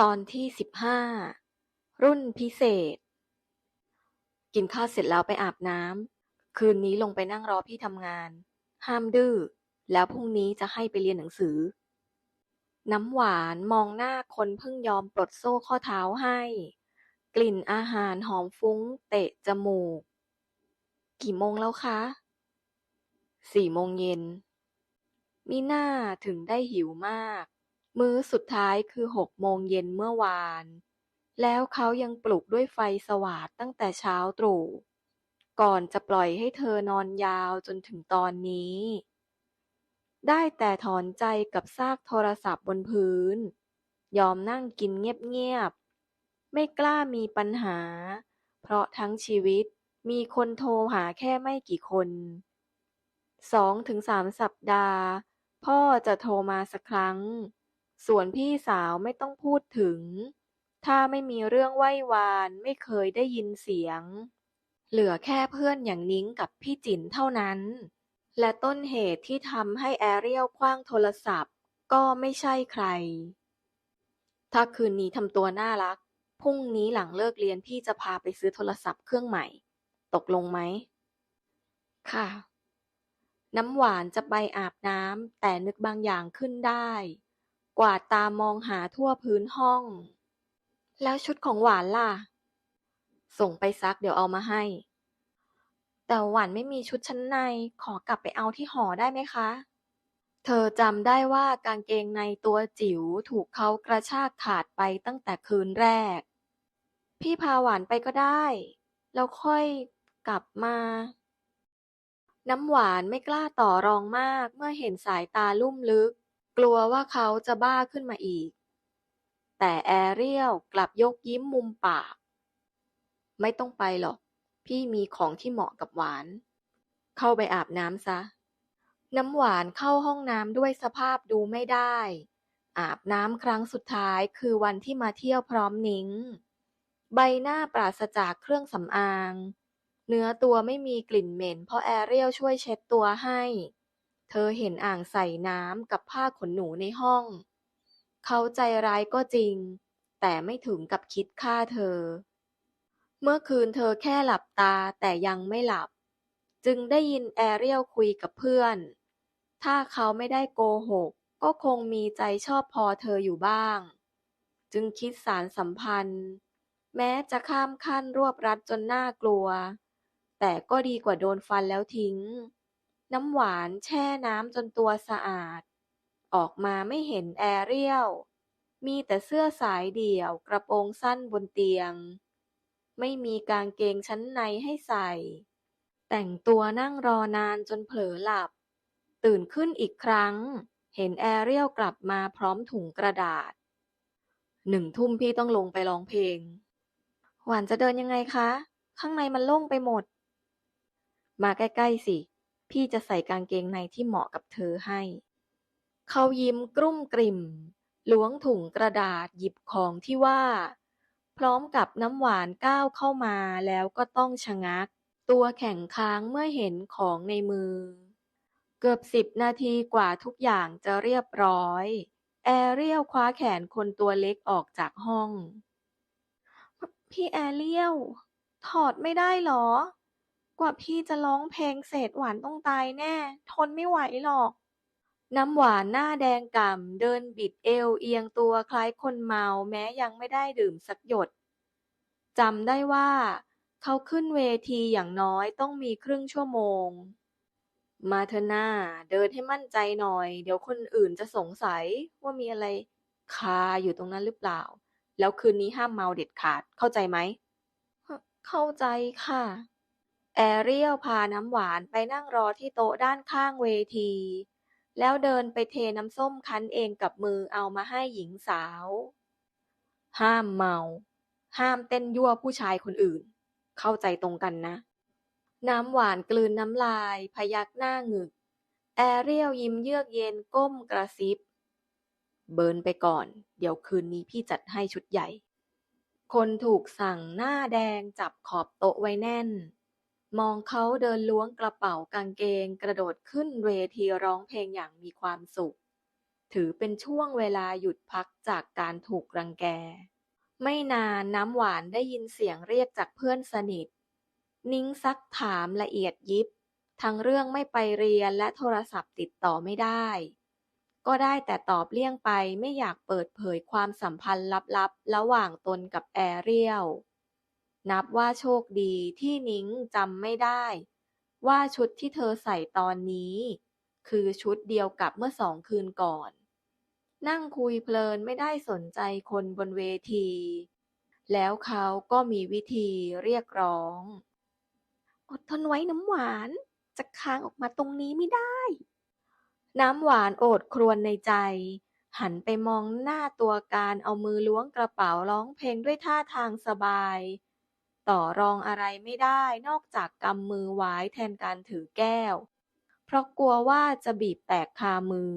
ตอนที่สิบห้า รุ่นพิเศษ กินข้าวเสร็จแล้วไปอาบน้ำ คืนนี้ลงไปนั่งรอพี่ทำงาน ห้ามดื้อ แล้วพรุ่งนี้จะให้ไปเรียนหนังสือ น้ำหวานมองหน้าคนเพิ่งยอมปลดโซ่ข้อเท้าให้ กลิ่นอาหารหอมฟุ้ง เตะจมูก กี่โมงแล้วคะ สี่โมงเย็นมิน่าถึงได้หิวมาก มื้อสุดท้ายคือหกโมงเย็นเมื่อวาน แล้วเขายังปลุกด้วยไฟสว่างตั้งแต่เช้าตรู่ ก่อนจะปล่อยให้เธอนอนยาวจนถึงตอนนี้ ได้แต่ถอนใจกับซากโทรศัพท์บนพื้น ยอมนั่งกินเงียบๆ ไม่กล้ามีปัญหา เพราะทั้งชีวิตมีคนโทรหาแค่ไม่กี่คนสองถึงสามสัปดาห์ พ่อจะโทรมาสักครั้ง ส่วนพี่สาวไม่ต้องพูดถึง ถ้าไม่มีเรื่องไหว้วานไม่เคยได้ยินเสียง เหลือแค่เพื่อนอย่างนิ้งกับพี่จินเท่านั้น และต้นเหตุที่ทำให้แอเรียลคว้างโทรศัพท์ ก็ไม่ใช่ใคร ถ้าคืนนี้ทำตัวน่ารัก พรุ่งนี้หลังเลิกเรียนพี่จะพาไปซื้อโทรศัพท์เครื่องใหม่ ตกลงไหม ค่ะน้ำหวานจะไปอาบน้ำแต่นึกบางอย่างขึ้นได้ กวาดตามองหาทั่วพื้นห้อง แล้วชุดของหวานล่ะ ส่งไปซักเดี๋ยวเอามาให้ แต่หวานไม่มีชุดชั้นใน ขอกลับไปเอาที่หอได้ไหมคะ เธอจำได้ว่ากางเกงในตัวจิ๋วถูกเขากระชากขาดไปตั้งแต่คืนแรก พี่พาหวานไปก็ได้ แล้วค่อยกลับมาน้ำหวานไม่กล้าต่อรองมากเมื่อเห็นสายตาลุ่มลึก กลัวว่าเขาจะบ้าขึ้นมาอีก แต่แอเรียลกลับยกยิ้มมุมปาก ไม่ต้องไปหรอก พี่มีของที่เหมาะกับหวาน เข้าไปอาบน้ำซะ น้ำหวานเข้าห้องน้ำด้วยสภาพดูไม่ได้ อาบน้ำครั้งสุดท้ายคือวันที่มาเที่ยวพร้อมนิ้ง ใบหน้าปราศจากเครื่องสำอาง เนื้อตัวไม่มีกลิ่นเหม็นเพราะแอเรียลช่วยเช็ดตัวให้ เธอเห็นอ่างใส่น้ำกับผ้าขนหนูในห้อง เขาใจร้ายก็จริง แต่ไม่ถึงกับคิดฆ่าเธอ เมื่อคืนเธอแค่หลับตาแต่ยังไม่หลับ จึงได้ยินแอเรียลคุยกับเพื่อน ถ้าเขาไม่ได้โกหก ก็คงมีใจชอบพอเธออยู่บ้าง จึงคิดสารสัมพันธ์ แม้จะข้ามขั้นรวบรัดจนน่ากลัว แต่ก็ดีกว่าโดนฟันแล้วทิ้ง น้ำหวานแช่น้ำจนตัวสะอาด ออกมาไม่เห็นแอเรียล มีแต่เสื้อสายเดี่ยวกระโปรงสั้นบนเตียง ไม่มีกางเกงชั้นในให้ใส่ แต่งตัวนั่งรอนานจนเผลอหลับ ตื่นขึ้นอีกครั้ง เห็นแอเรียลกลับมาพร้อมถุงกระดาษ หนึ่งทุ่มพี่ต้องลงไปร้องเพลง หวานจะเดินยังไงคะ ข้างในมันโล่งไปหมด มาใกล้ ๆ สิ พี่จะใส่กางเกงในที่เหมาะกับเธอให้ เขายิ้มกรุ่มกริ่ม ล้วงถุงกระดาษหยิบของที่ว่า พร้อมกับน้ำหวานก้าวเข้ามาแล้วก็ต้องชะงัก ตัวแข็งค้างเมื่อเห็นของในมือ เกือบสิบนาทีกว่าทุกอย่างจะเรียบร้อย แอเรียลคว้าแขนคนตัวเล็กออกจากห้อง พี่แอเรียลถอดไม่ได้หรอ กว่าพี่จะร้องเพลงเสร็จหวานต้องตายแน่ ทนไม่ไหวหรอก น้ำหวานหน้าแดงก่ำ เดินบิดเอวเอียงตัวคล้ายคนเมาแม้ยังไม่ได้ดื่มสักหยดจำได้ว่า เขาขึ้นเวทีอย่างน้อยต้องมีครึ่งชั่วโมง มาเถอหน้า เดินให้มั่นใจหน่อย เดี๋ยวคนอื่นจะสงสัยว่ามีอะไรคาอยู่ตรงนั้นหรือเปล่า แล้วคืนนี้ห้ามเมาเด็ดขาดเข้าใจไหม เข้าใจค่ะ แอเรียลพาน้ำหวานไปนั่งรอที่โต๊ะด้านข้างเวที แล้วเดินไปเทน้ำส้มคั้นเองกับมือเอามาให้หญิงสาว ห้ามเมา ห้ามเต้นยั่วผู้ชายคนอื่น เข้าใจตรงกันนะ น้ำหวานกลืนน้ำลาย พยักหน้าหงึก แอเรียลยิ้มเยือกเย็นก้มกระซิบ เบิร์นไปก่อน เดี๋ยวคืนนี้พี่จัดให้ชุดใหญ่ คนถูกสั่งหน้าแดงจับขอบโต๊ะไว้แน่น มองเขาเดินล้วงกระเป๋ากางเกงกระโดดขึ้นเวทีร้องเพลงอย่างมีความสุข ถือเป็นช่วงเวลาหยุดพักจากการถูกรังแก ไม่นานน้ำหวานได้ยินเสียงเรียกจากเพื่อนสนิท นิ้งซักถามละเอียดยิบ ทั้งเรื่องไม่ไปเรียนและโทรศัพท์ติดต่อไม่ได้ ก็ได้แต่ตอบเลี่ยงไปไม่อยากเปิดเผยความสัมพันธ์ลับๆ ระหว่างตนกับแอเรียล นับว่าโชคดีที่นิ้งจำไม่ได้ ว่าชุดที่เธอใส่ตอนนี้ คือชุดเดียวกับเมื่อสองคืนก่อน นั่งคุยเพลินไม่ได้สนใจคนบนเวที แล้วเขาก็มีวิธีเรียกร้อง อดทนไว้น้ำหวานจะค้างออกมาตรงนี้ไม่ได้ น้ำหวานโอดครวญในใจ หันไปมองหน้าตัวการเอามือล้วงกระเป๋าร้องเพลงด้วยท่าทางสบาย ต่อรองอะไรไม่ได้นอกจากกำมือไว้แทนการถือแก้ว เพราะกลัวว่าจะบีบแตกคามือ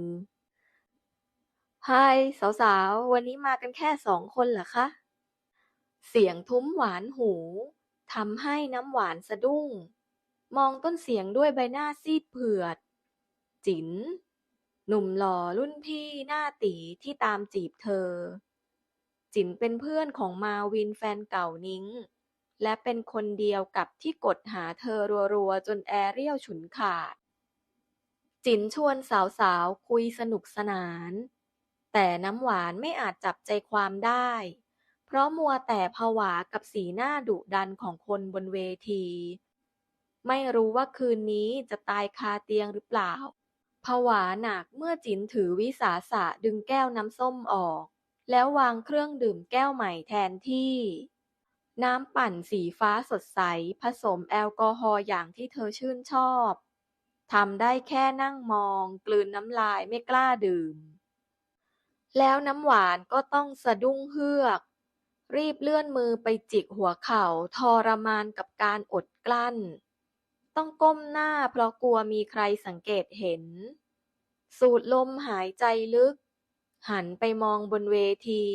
ไฮสาวๆ วันนี้มากันแค่สองคนเหรอคะ เสียงทุ้มหวานหูทำให้น้ำหวานสะดุ้ง มองต้นเสียงด้วยใบหน้าซีดเผือด จินหนุ่มหล่อรุ่นพี่หน้าตีที่ตามจีบเธอ จินเป็นเพื่อนของมาวินแฟนเก่านิ้ง และเป็นคนเดียวกับที่กดหาเธอรัว ๆ จนแอเรียลฉุนขาด จิ๋นชวนสาว ๆ คุยสนุกสนาน แต่น้ำหวานไม่อาจจับใจความได้ เพราะมัวแต่ผวากับสีหน้าดุดันของคนบนเวที ไม่รู้ว่าคืนนี้จะตายคาเตียงหรือเปล่าผวาหนักเมื่อจินถือวิสาสะดึงแก้วน้ำส้มออก แล้ววางเครื่องดื่มแก้วใหม่แทนที่ น้ำปั่นสีฟ้าสดใส ผสมแอลกอฮอล์อย่างที่เธอชื่นชอบ ทำได้แค่นั่งมอง กลืนน้ำลายไม่กล้าดื่ม แล้วน้ำหวานก็ต้องสะดุ้งเฮือก รีบเลื่อนมือไปจิกหัวเข่าทรมานกับการอดกลั้น ต้องก้มหน้าเพราะกลัวมีใครสังเกตเห็น สูดลมหายใจลึก หันไปมองบนเวที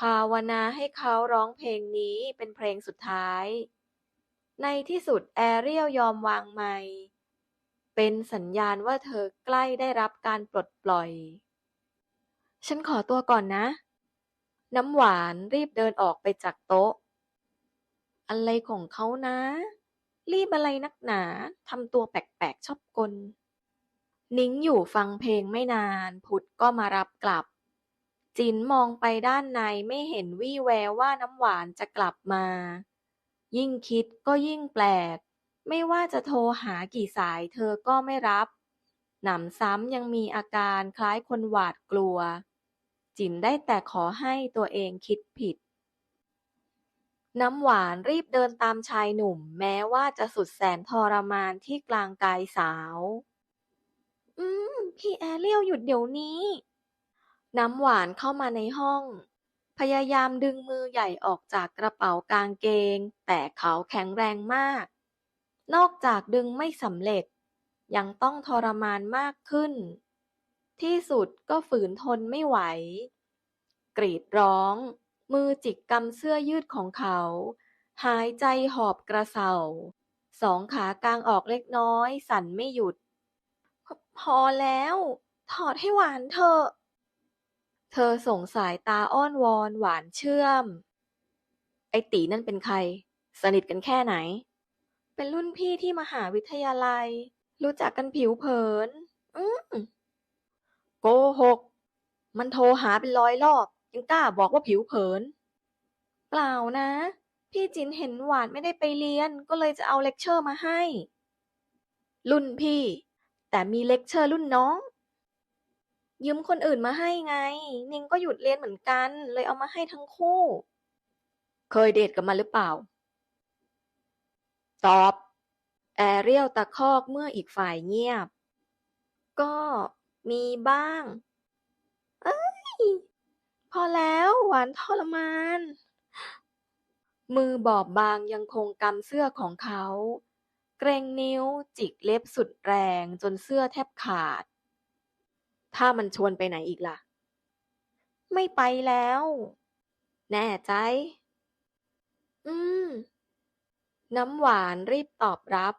ภาวนาให้เขาร้องเพลงนี้เป็นเพลงสุดท้าย ในที่สุดแอเรียลยอมวางไมค์เป็นสัญญาณว่าเธอใกล้ได้รับการปลดปล่อย ฉันขอตัวก่อนนะ น้ำหวานรีบเดินออกไปจากโต๊ะ อะไรของเขานะ รีบอะไรนักหนาทำตัวแปลกๆชอบกล นิ้งอยู่ฟังเพลงไม่นาน พุทธก็มารับกลับ จินมองไปด้านในไม่เห็นวี่แววว่าน้ำหวานจะกลับมา ยิ่งคิดก็ยิ่งแปลก ไม่ว่าจะโทรหากี่สายเธอก็ไม่รับ หนำซ้ำยังมีอาการคล้ายคนหวาดกลัว จินได้แต่ขอให้ตัวเองคิดผิด น้ำหวานรีบเดินตามชายหนุ่ม แม้ว่าจะสุดแสนทรมานที่กลางกายสาว อืม พี่แอเรียลหยุดเดี๋ยวนี้ น้ำหวานเข้ามาในห้อง พยายามดึงมือใหญ่ออกจากกระเป๋ากางเกง แต่เขาแข็งแรงมาก นอกจากดึงไม่สำเร็จ ยังต้องทรมานมากขึ้น ที่สุดก็ฝืนทนไม่ไหว กรีดร้อง มือจิกกำเสื้อยืดของเขา หายใจหอบกระเซาสองขากลางออกเล็กน้อย สั่นไม่หยุด พอแล้ว ถอดให้หวานเถอะ เธอส่งสายตาอ้อนวอนหวานเชื่อม ไอตีนั่นเป็นใคร สนิทกันแค่ไหน เป็นรุ่นพี่ที่มหาวิทยาลัย รู้จักกันผิวเผิน อืมโกหก มันโทรหาเป็นร้อยรอบ ยังกล้าบอกว่าผิวเผิน เปล่านะ พี่จินเห็นหวานไม่ได้ไปเรียน ก็เลยจะเอาเลคเชอร์มาให้ รุ่นพี่ แต่มีเลคเชอร์รุ่นน้อง ยืมคนอื่นมาให้ไง นิงก็หยุดเรียนเหมือนกัน เลยเอามาให้ทั้งคู่ เคยเดทกับมันหรือเปล่า ตอบ แอเรียลตะคอกเมื่ออีกฝ่ายเงียบ ก็มีบ้าง เอ้ย พอแล้วหวานทรมาน มือบอบบางยังคงกำเสื้อของเขา เกรงนิ้วจิกเล็บสุดแรงจนเสื้อแทบขาด ถ้ามันชวนไปไหนอีกล่ะ ไม่ไปแล้ว แน่ใจ อืม น้ำหวานรีบตอบรับ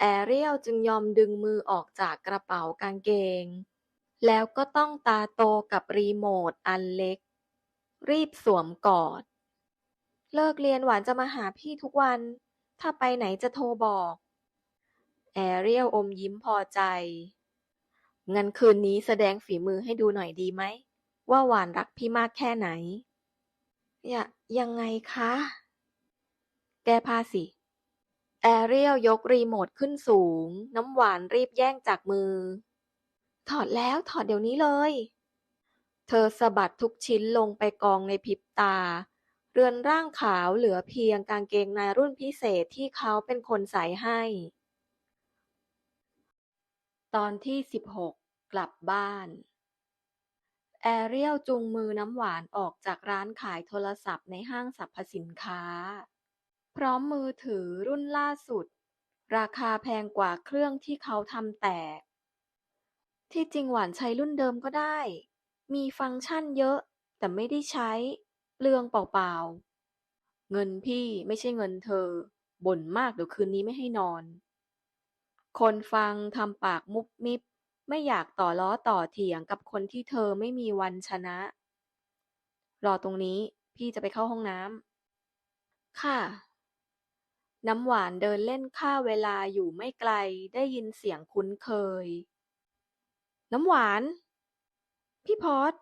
แอเรียลจึงยอมดึงมือออกจากกระเป๋ากางเกง แล้วก็ต้องตาโตกับรีโมทอันเล็ก รีบสวมกอด เลิกเรียนหวานจะมาหาพี่ทุกวัน ถ้าไปไหนจะโทรบอก แอเรียลอมยิ้มพอใจ งั้นคืนนี้แสดงฝีมือให้ดูหน่อยดีไหม ว่าหวานรักพี่มากแค่ไหน ยะ ยังไงคะ แก้ผ้าสิ แอเรียลยกรีโมทขึ้นสูง น้ำหวานรีบแย่งจากมือ ถอดแล้วถอดเดี๋ยวนี้เลย เธอสะบัดทุกชิ้นลงไปกองในพริบตา เรือนร่างขาวเหลือเพียงกางเกงในรุ่นพิเศษที่เขาเป็นคนใส่ให้ ตอนที่สิบหก กลับบ้าน แอเรียลจูงมือน้ำหวานออกจากร้านขายโทรศัพท์ในห้างสรรพสินค้า พร้อมมือถือรุ่นล่าสุด ราคาแพงกว่าเครื่องที่เขาทำแตก ที่จริงหวานใช้รุ่นเดิมก็ได้ มีฟังก์ชันเยอะ แต่ไม่ได้ใช้เปลืองเปล่าๆ เงินพี่ไม่ใช่เงินเธอ บ่นมากเดี๋ยวคืนนี้ไม่ให้นอน คนฟังทำปากมุบมิบ ไม่อยากต่อล้อต่อเถียงกับคนที่เธอไม่มีวันชนะ รอตรงนี้พี่จะไปเข้าห้องน้ำค่ะ น้ำหวานเดินเล่นฆ่าเวลาอยู่ไม่ไกลได้ยินเสียงคุ้นเคย น้ำหวาน พี่พอส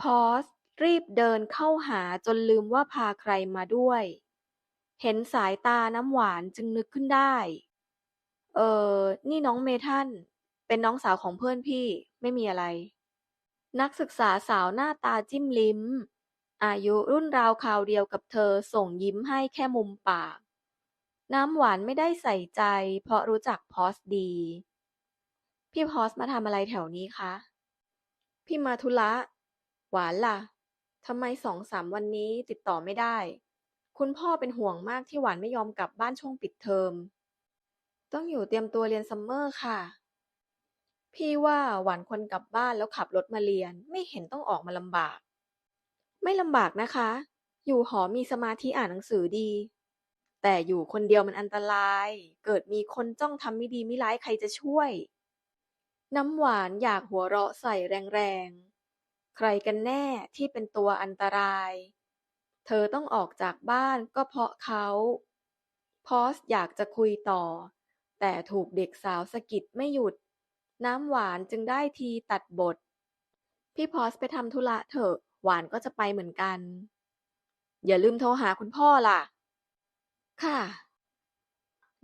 พอสรีบเดินเข้าหาจนลืมว่าพาใครมาด้วย เห็นสายตาน้ำหวานจึงนึกขึ้นได้ เออ นี่น้องเมทัน เป็นน้องสาวของเพื่อนพี่ ไม่มีอะไร นักศึกษาสาวหน้าตาจิ้มลิ้ม อายุรุ่นราวคราวเดียวกับเธอส่งยิ้มให้แค่มุมปาก น้ำหวานไม่ได้ใส่ใจ เพราะรู้จักพอสดี พี่พอสมาทำอะไรแถวนี้คะ พี่มาธุระ หวานล่ะทำไมสองสามวันนี้ติดต่อไม่ได้ คุณพ่อเป็นห่วงมากที่หวานไม่ยอมกลับบ้านช่วงปิดเทอม ต้องอยู่เตรียมตัวเรียนซัมเมอร์ค่ะ พี่ว่าหวานควรกลับบ้านแล้วขับรถมาเรียน ไม่เห็นต้องออกมาลำบาก ไม่ลำบากนะคะ อยู่หอมีสมาธิอ่านหนังสือดี แต่อยู่คนเดียวมันอันตราย เกิดมีคนจ้องทำไม่ดีไม่ร้ายใครจะช่วย น้ำหวานอยากหัวเราะใส่แรงๆ ใครกันแน่ที่เป็นตัวอันตราย เธอต้องออกจากบ้านก็เพราะเขาพอสอยากจะคุยต่อ แต่ถูกเด็กสาวสะกิดไม่หยุด น้ำหวานจึงได้ทีตัดบท พี่พอสไปทำธุระเถอะ หวานก็จะไปเหมือนกัน อย่าลืมโทรหาคุณพ่อล่ะ ค่ะ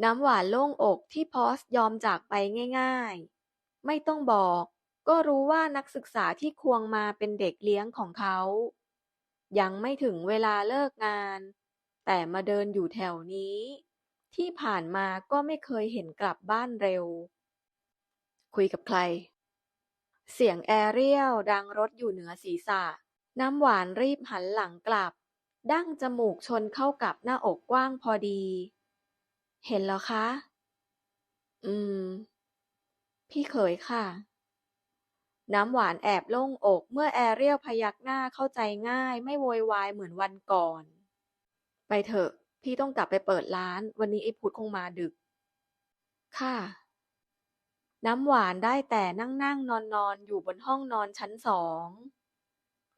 น้ำหวานโล่งอกที่พอสยอมจากไปง่าย ๆ ไม่ต้องบอก ก็รู้ว่านักศึกษาที่ควงมาเป็นเด็กเลี้ยงของเขา ยังไม่ถึงเวลาเลิกงาน แต่มาเดินอยู่แถวนี้ ที่ผ่านมาก็ไม่เคยเห็นกลับบ้านเร็ว คุยกับใคร เสียงแอเรียลดังรถอยู่เหนือศีรษะ น้ำหวานรีบหันหลังกลับ ดั้งจมูกชนเข้ากับหน้าอกกว้างพอดี เห็นแล้วคะ อืม พี่เขยค่ะ น้ำหวานแอบโล่งอกเมื่อแอเรียลพยักหน้าเข้าใจง่าย ไม่โวยวายเหมือนวันก่อน ไปเถอะ พี่ต้องกลับไปเปิดร้าน วันนี้ไอ้พุธคงมาดึก ค่ะ น้ำหวานได้แต่นั่งนั่งนอนนอนอยู่บนห้องนอนชั้นสอง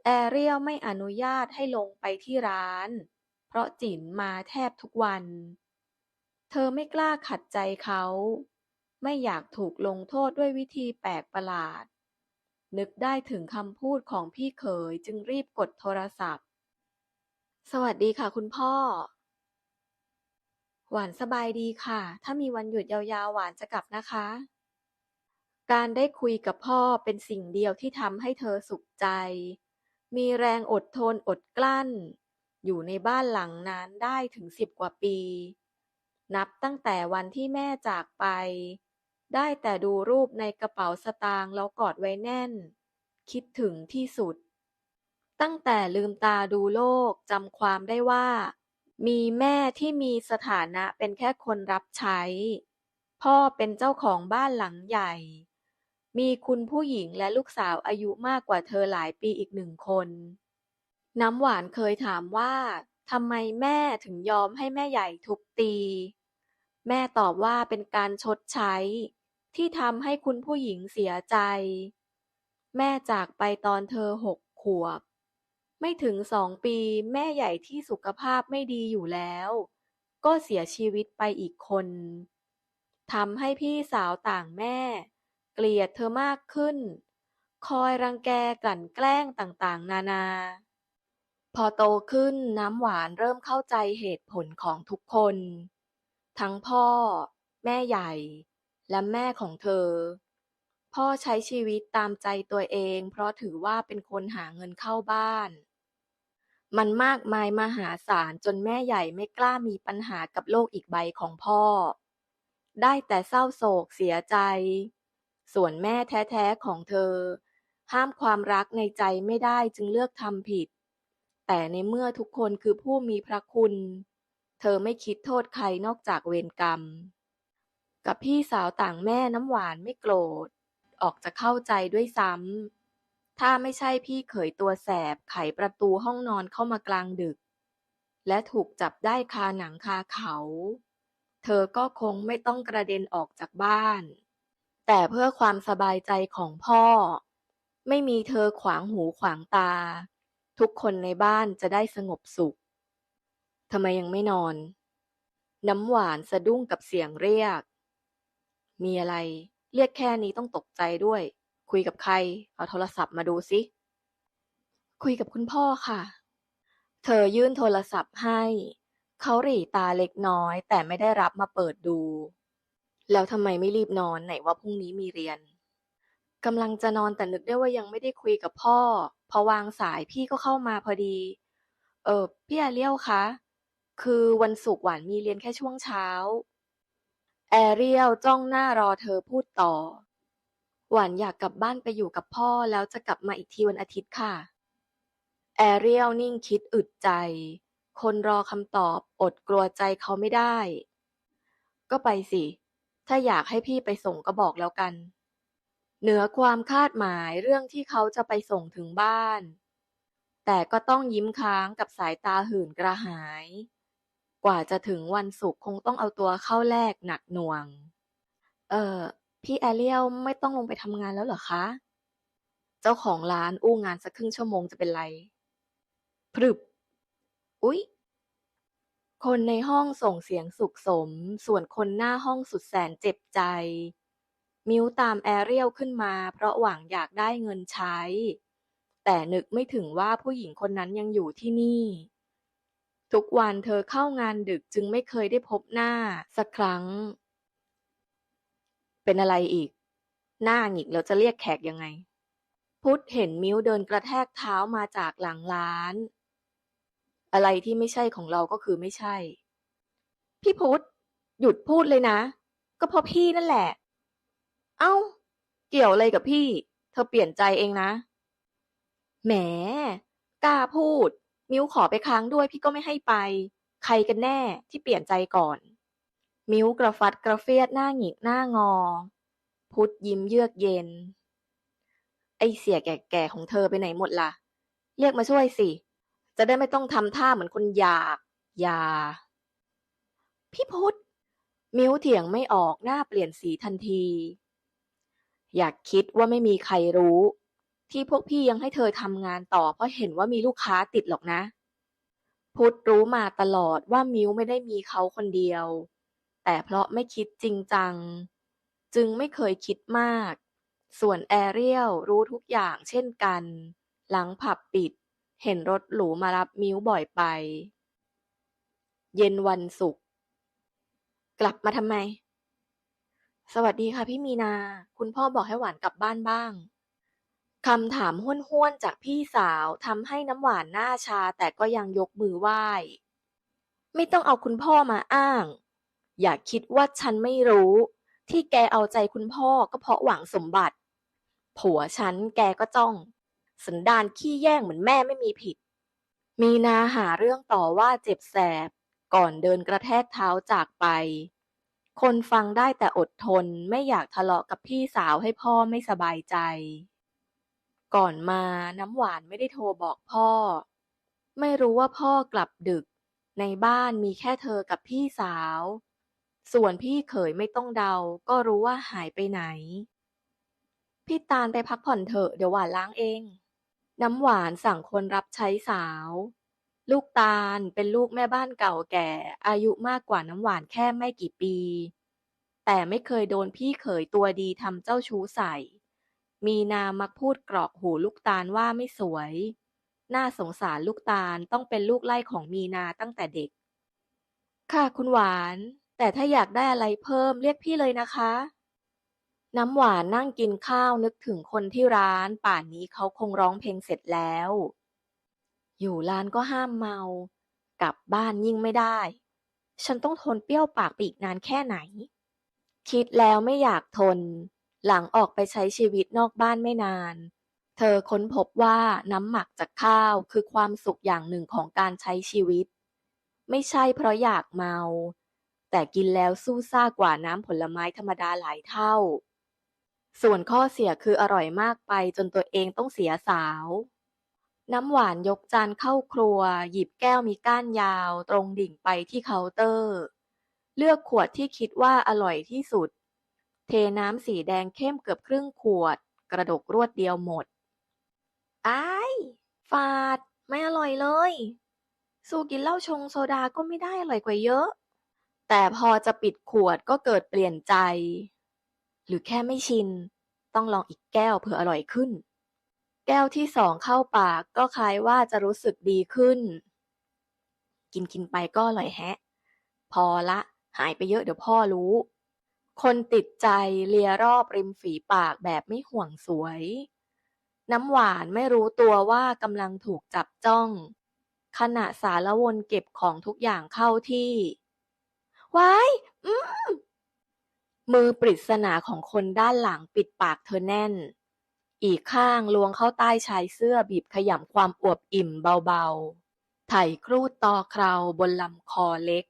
แอเรียลไม่อนุญาตให้ลงไปที่ร้าน เพราะจิ๋นมาแทบทุกวัน เธอไม่กล้าขัดใจเขา ไม่อยากถูกลงโทษด้วยวิธีแปลกประหลาด นึกได้ถึงคำพูดของพี่เขยจึงรีบกดโทรศัพท์ สวัสดีค่ะคุณพ่อหวานสบายดีค่ะ ถ้ามีวันหยุดยาวๆ หวานจะกลับนะคะ การได้คุยกับพ่อเป็นสิ่งเดียวที่ทำให้เธอสุขใจ มีแรงอดทนอดกลั้น อยู่ในบ้านหลังนั้นได้ถึงสิบกว่าปี นับตั้งแต่วันที่แม่จากไป ได้แต่ดูรูปในกระเป๋าสตางค์แล้วกอดไว้แน่น คิดถึงที่สุด ตั้งแต่ลืมตาดูโลกจำความได้ว่า มีแม่ที่มีสถานะเป็นแค่คนรับใช้ พ่อเป็นเจ้าของบ้านหลังใหญ่ มีคุณผู้หญิงและลูกสาวอายุมากกว่าเธอหลายปีอีกหนึ่งคน น้ำหวานเคยถามว่าทำไมแม่ถึงยอมให้แม่ใหญ่ทุบตี แม่ตอบว่าเป็นการชดใช้ ที่ทำให้คุณผู้หญิงเสียใจ แม่จากไปตอนเธอหกขวบ ไม่ถึงสองปีแม่ใหญ่ที่สุขภาพไม่ดีอยู่แล้ว ก็เสียชีวิตไปอีกคนทำให้พี่สาวต่างแม่ เกลียดเธอมากขึ้น คอยรังแกกลั่นแกล้งต่างๆ นานา พอโตขึ้นน้ำหวานเริ่มเข้าใจเหตุผลของทุกคน ทั้งพ่อ แม่ใหญ่ และแม่ของเธอ พ่อใช้ชีวิตตามใจตัวเอง เพราะถือว่าเป็นคนหาเงินเข้าบ้านมันมากมายมหาศาลจนแม่ใหญ่ไม่กล้ามีปัญหากับโลกอีกใบของพ่อ ได้แต่เศร้าโศกเสียใจ ส่วนแม่แท้ๆของเธอ ห้ามความรักในใจไม่ได้จึงเลือกทำผิด แต่ในเมื่อทุกคนคือผู้มีพระคุณ เธอไม่คิดโทษใครนอกจากเวรกรรม กับพี่สาวต่างแม่น้ำหวานไม่โกรธ ออกจะเข้าใจด้วยซ้ำ ถ้าไม่ใช่พี่เขยตัวแสบไขประตูห้องนอนเข้ามากลางดึก และถูกจับได้คาหนังคาเขา เธอก็คงไม่ต้องกระเด็นออกจากบ้าน แต่เพื่อความสบายใจของพ่อ ไม่มีเธอขวางหูขวางตา ทุกคนในบ้านจะได้สงบสุขทำไมยังไม่นอน น้ำหวานสะดุ้งกับเสียงเรียก มีอะไร เรียกแค่นี้ต้องตกใจด้วย คุยกับใคร เอาโทรศัพท์มาดูสิ คุยกับคุณพ่อค่ะ เธอยื่นโทรศัพท์ให้ เขาหรี่ตาเล็กน้อย แต่ไม่ได้รับมาเปิดดู แล้วทำไมไม่รีบนอนไหนว่าพรุ่งนี้มีเรียนกำลังจะนอนแต่นึกได้ว่ายังไม่ได้คุยกับพ่อ พอวางสายพี่ก็เข้ามาพอดี เออพี่อาเรียลคะ คือวันศุกร์หวานมีเรียนแค่ช่วงเช้า แอเรียลจ้องหน้ารอเธอพูดต่อ หวานอยากกลับบ้านไปอยู่กับพ่อแล้วจะกลับมาอีกทีวันอาทิตย์ค่ะ แอเรียลนิ่งคิดอึดใจ คนรอคำตอบอดกลัวใจเขาไม่ได้ ก็ไปสิ ถ้าอยากให้พี่ไปส่งก็บอกแล้วกัน เหนือความคาดหมายเรื่องที่เขาจะไปส่งถึงบ้าน แต่ก็ต้องยิ้มค้างกับสายตาหื่นกระหาย กว่าจะถึงวันศุกร์คงต้องเอาตัวเข้าแลกหนักหน่วง เออพี่แอเรียลไม่ต้องลงไปทำงานแล้วเหรอคะ เจ้าของร้านอู้งานสักครึ่งชั่วโมงจะเป็นไรพรึบ อุ๊ย คนในห้องส่งเสียงสุขสม ส่วนคนหน้าห้องสุดแสนเจ็บใจ มิวตามแอเรียลขึ้นมา เพราะหวังอยากได้เงินใช้ แต่นึกไม่ถึงว่าผู้หญิงคนนั้นยังอยู่ที่นี่ ทุกวันเธอเข้างานดึกจึงไม่เคยได้พบหน้า สักครั้ง เป็นอะไรอีก หน้าหงิกแล้วจะเรียกแขกยังไง พุทธเห็นมิ้วเดินกระแทกเท้ามาจากหลังร้าน อะไรที่ไม่ใช่ของเราก็คือไม่ใช่ พี่พุทธหยุดพูดเลยนะ ก็เพราะพี่นั่นแหละ เอ้า เกี่ยวอะไรกับพี่ เธอเปลี่ยนใจเองนะ แหม กล้าพูด มิ้วขอไปค้างด้วยพี่ก็ไม่ให้ไป ใครกันแน่ที่เปลี่ยนใจก่อน มิ้วกระฟัดกระเฟียดหน้าหงิกหน้างอ พุทธยิ้มเยือกเย็น ไอเสียแก่ๆของเธอไปไหนหมดล่ะ เรียกมาช่วยสิ จะได้ไม่ต้องทำท่าเหมือนคนอยากอยา พี่พุทธมิ้วเถียงไม่ออกหน้าเปลี่ยนสีทันที อยากคิดว่าไม่มีใครรู้ ที่พวกพี่ยังให้เธอทำงานต่อ เพราะเห็นว่ามีลูกค้าติดหรอกนะ พุทธรู้มาตลอดว่ามิ้วไม่ได้มีเขาคนเดียว แต่เพราะไม่คิดจริงจัง จึงไม่เคยคิดมาก ส่วนแอเรียลรู้ทุกอย่างเช่นกัน หลังผับปิด เห็นรถหรูมารับมิ้วบ่อยไป เย็นวันศุกร์กลับมาทำไม สวัสดีค่ะพี่มีนา คุณพ่อบอกให้หวานกลับบ้านบ้างคำถามห้วนๆจากพี่สาวทำให้น้ำหวานหน้าชาแต่ก็ยังยกมือไหว้ ไม่ต้องเอาคุณพ่อมาอ้าง อย่าคิดว่าฉันไม่รู้ ที่แกเอาใจคุณพ่อก็เพราะหวังสมบัติ ผัวฉันแกก็จ้อง สันดานขี้แย่งเหมือนแม่ไม่มีผิด มีนาหาเรื่องต่อว่าเจ็บแสบ ก่อนเดินกระแทกเท้าจากไป คนฟังได้แต่อดทนไม่อยากทะเลาะกับพี่สาวให้พ่อไม่สบายใจ ก่อนมาน้ำหวานไม่ได้โทรบอกพ่อ ไม่รู้ว่าพ่อกลับดึก ในบ้านมีแค่เธอกับพี่สาว ส่วนพี่เขยไม่ต้องเดา ก็รู้ว่าหายไปไหนพี่ตาลไปพักผ่อนเถอะเดี๋ยวหวานล้างเอง น้ำหวานสั่งคนรับใช้สาว ลูกตาลเป็นลูกแม่บ้านเก่าแก่ อายุมากกว่าน้ำหวานแค่ไม่กี่ปี แต่ไม่เคยโดนพี่เขยตัวดีทำเจ้าชู้ใส่ มีนามักพูดกรอกหูลูกตาลว่าไม่สวย น่าสงสารลูกตาลต้องเป็นลูกไล่ของมีนาตั้งแต่เด็ก ค่ะคุณหวาน แต่ถ้าอยากได้อะไรเพิ่มเรียกพี่เลยนะคะ น้ำหวานนั่งกินข้าวนึกถึงคนที่ร้าน ป่านนี้เขาคงร้องเพลงเสร็จแล้ว อยู่ร้านก็ห้ามเมา กลับบ้านยิ่งไม่ได้ ฉันต้องทนเปรี้ยวปากไปอีกนานแค่ไหน คิดแล้วไม่อยากทน หลังออกไปใช้ชีวิตนอกบ้านไม่นาน เธอค้นพบว่าน้ำหมักจากข้าวคือความสุขอย่างหนึ่งของการใช้ชีวิต ไม่ใช่เพราะอยากเมา แต่กินแล้วสู้ซ่ากว่าน้ำผลไม้ธรรมดาหลายเท่า ส่วนข้อเสียคืออร่อยมากไปจนตัวเองต้องเสียสาว น้ำหวานยกจานเข้าครัว หยิบแก้วมีก้านยาว ตรงดิ่งไปที่เคาน์เตอร์ เลือกขวดที่คิดว่าอร่อยที่สุด เทน้ำสีแดงเข้มเกือบครึ่งขวด กระดกรวดเดียวหมดอ้ายฝาด ไม่อร่อยเลย สู้กินเหล้าชงโซดาก็ไม่ได้อร่อยกว่าเยอะ แต่พอจะปิดขวดก็เกิดเปลี่ยนใจ หรือแค่ไม่ชิน ต้องลองอีกแก้วเผื่ออร่อยขึ้น แก้วที่สองเข้าปากก็คล้ายว่าจะรู้สึกดีขึ้น กินกินไปก็อร่อยแฮะ พอละ หายไปเยอะเดี๋ยวพ่อรู้ คนติดใจเลียรอบริมฝีปากแบบไม่ห่วงสวย น้ำหวานไม่รู้ตัวว่ากำลังถูกจับจ้อง ขณะสารวนเก็บของทุกอย่างเข้าที่ว้ายอืม มือปริศนาของคนด้านหลังปิดปากเธอแน่น อีกข้างล้วงเข้าใต้ชายเสื้อบีบขยำความอวบอิ่มเบาๆ ไถครูดตอเคราบนลำคอเล็ก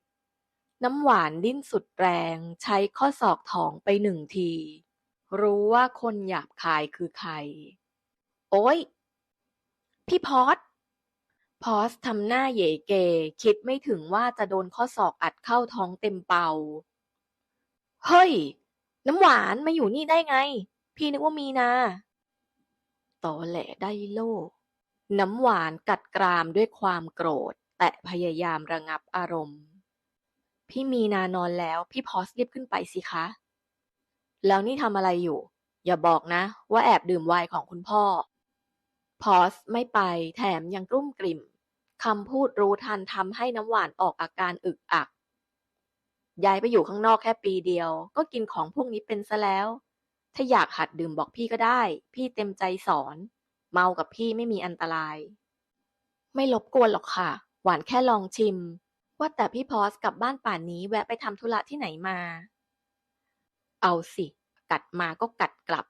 น้ำหวานดิ้นสุดแรงใช้ข้อศอกถองไปหนึ่งที รู้ว่าคนหยาบคายคือใคร โอ๊ยพี่พอสพอสทำหน้าเหย่เก คิดไม่ถึงว่าจะโดนข้อศอกอัดเข้าท้องเต็มเป่า เฮ้ย น้ำหวานมาอยู่นี่ได้ไง พี่นึกว่ามีนาตอแหลได้โลกน้ำหวานกัดกรามด้วยความโกรธ แต่พยายามระงับอารมณ์ พี่มีนานอนแล้ว พี่พอสรีบขึ้นไปสิคะ แล้วนี่ทำอะไรอยู่ อย่าบอกนะ ว่าแอบดื่มไวน์ของคุณพ่อ พอสไม่ไปแถมยังกลุ้มกลิ่มคำพูดรู้ทันทำให้น้ำหวานออกอาการอึกอัก ย้ายไปอยู่ข้างนอกแค่ปีเดียว ก็กินของพวกนี้เป็นซะแล้ว ถ้าอยากหัดดื่มบอกพี่ก็ได้ พี่เต็มใจสอน เมากับพี่ไม่มีอันตราย ไม่รบกวนหรอกค่ะ หวานแค่ลองชิม ว่าแต่พี่พอสกลับบ้านป่านนี้แวะไปทำธุระที่ไหนมา เอาสิ กัดมาก็กัดกลับ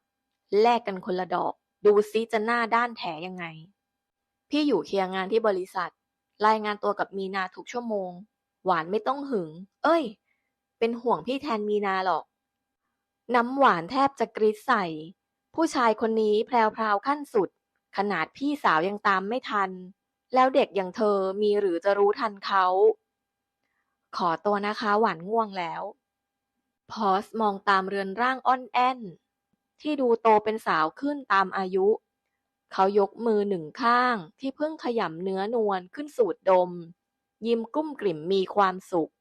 แลกกันคนละดอก ดูซิจะหน้าด้านแถยังไง พี่อยู่เคลียร์งานที่บริษัท รายงานตัวกับมีนาทุกชั่วโมง หวานไม่ต้องหึง เอ้ย เป็นห่วงพี่แทนมีนาหรอก น้ำหวานแทบจะกรีดใส่ ผู้ชายคนนี้แพรวๆขั้นสุด ขนาดพี่สาวยังตามไม่ทัน แล้วเด็กอย่างเธอมีหรือจะรู้ทันเขา ขอตัวนะคะหวานง่วงแล้ว พอสมองตามเรือนร่างอ่อนแอน ที่ดูโตเป็นสาวขึ้นตามอายุเขายกมือหนึ่งข้างที่เพิ่งขยำเนื้อนวลขึ้นสูดดม ยิ้มกุ้มกลิ่มมีความสุข